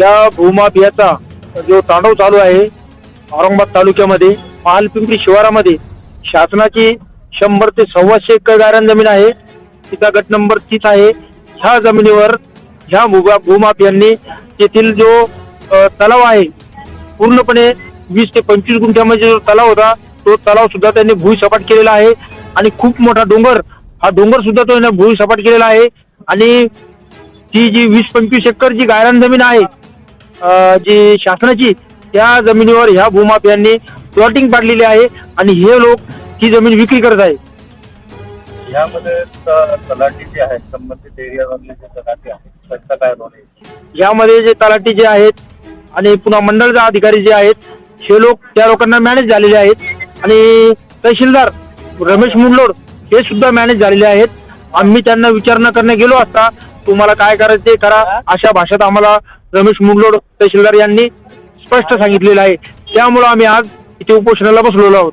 या भूमाफियाचा जो तांडव चालू आहे औरंगाबाद तालुक्यामध्ये पालपिंपरी शिवारामध्ये शासनाची शंभर ते सव्वाशे एकर गारण जमीन आहे. तिचा गट नंबर तीस आहे. ह्या जमिनीवर ह्या भूमा भूमाफियांनी तेथील जो तलाव आहे पूर्णपणे वीस ते पंचवीस गुंठ्यामध्ये जो तलाव होता तो तलाव सुद्धा त्यांनी भूसपाट केलेला आहे. आणि खूप मोठा डोंगर हा डोंगर सुद्धा तो भूसपाट केलेला आहे. आणि ती जी वीस पंचवीस एकर जी गायरान जमीन आहे जी शासनाची त्या जमिनीवर ह्या भूमाफियांनी प्लॉटिंग पाडलेली आहे आणि हे लोक ही जमीन विक्री करत आहे यामध्ये तलाठी जे आहेत संबंधित एरियामधले जे तलाठी आहेत त्यांचा काय रोल आहे? यामध्ये जे तलाठी जे आहेत आणि पुन्हा मंडळचा अधिकारी जे आहेत हे लोक त्या लोकांना मॅनेज झालेले आहेत. आणि तहसीलदार रमेश मुंडलोड हे सुद्धा मॅनेज झालेले आहेत. आम्ही त्यांना विचारणा करण्या गेलो असता तुम्हाला काय करायचं ते करा अशा भाषेत आम्हाला रमेश मुंडलोड तहसीलदार यांनी स्पष्ट सांगितलेलं आहे. त्यामुळं आम्ही आज इथे उपोषणाला बसलेलो आहोत.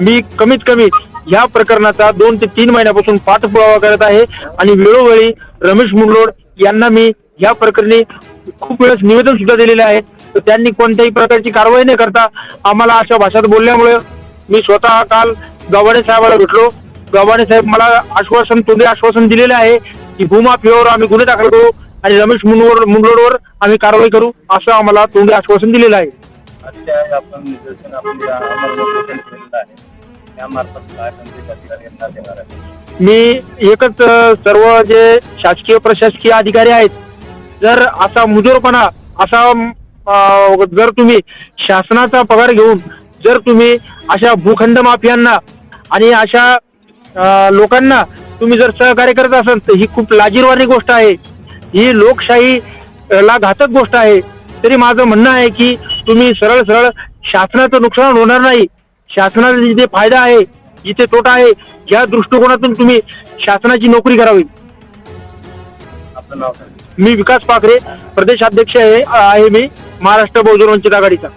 मी कमीत कमी या प्रकरणाचा दोन ते तीन महिन्यापासून पाठपुरावा करत आहे आणि वेळोवेळी रमेश मुंडलोड यांना मी ह्या प्रकरणी खूप वेळेस निवेदन सुद्धा दिलेले आहे. तर त्यांनी कोणत्याही प्रकारची कारवाई न करता आम्हाला अशा भाषेत बोलल्यामुळे मी स्वतः काल गव्हाणे साहेबाला भेटलो. गव्हाणे साहेब मला आश्वासन तोंडी आश्वासन दिलेले आहे की भूमाफियावर आम्ही गुन्हे दाखल करू आणि रमेश मुंडवर मुंडलोडवर आम्ही कारवाई करू असं आम्हाला तोंडी आश्वासन दिलेलं आहे. अशा आपण निदर्शन आपण या अमलबजावणी केलेलं आहे यामार्फत काय संदेश अधिकारी यांना देणार आहे? मी एकच अ, सर्व जे शासकीय प्रशासकीय अधिकारी आहेत जर असा मुजोरपणा असा अ, जर तुम्ही शासनाचा पगार घेऊन जर तुम्ही अशा भूखंड माफियांना आणि अशा लोकांना तुम्ही जर सहकार्य करत असाल तर ही खूप लाजीरवाणी गोष्ट आहे. ही लोकशाही ला घातक गोष्ट आहे. तरी माझं म्हणणं आहे की तुम्ही सरळ सरळ शासनाचं नुकसान होणार नाही. शासनाचा जिथे फायदा आहे जिथे तोटा आहे या दृष्टिकोनातून तुम्ही शासनाची नोकरी करावी. मी विकास पाखरे प्रदेशाध्यक्ष आहे आहे मी महाराष्ट्र बहुजन वंचित आघाडीचा.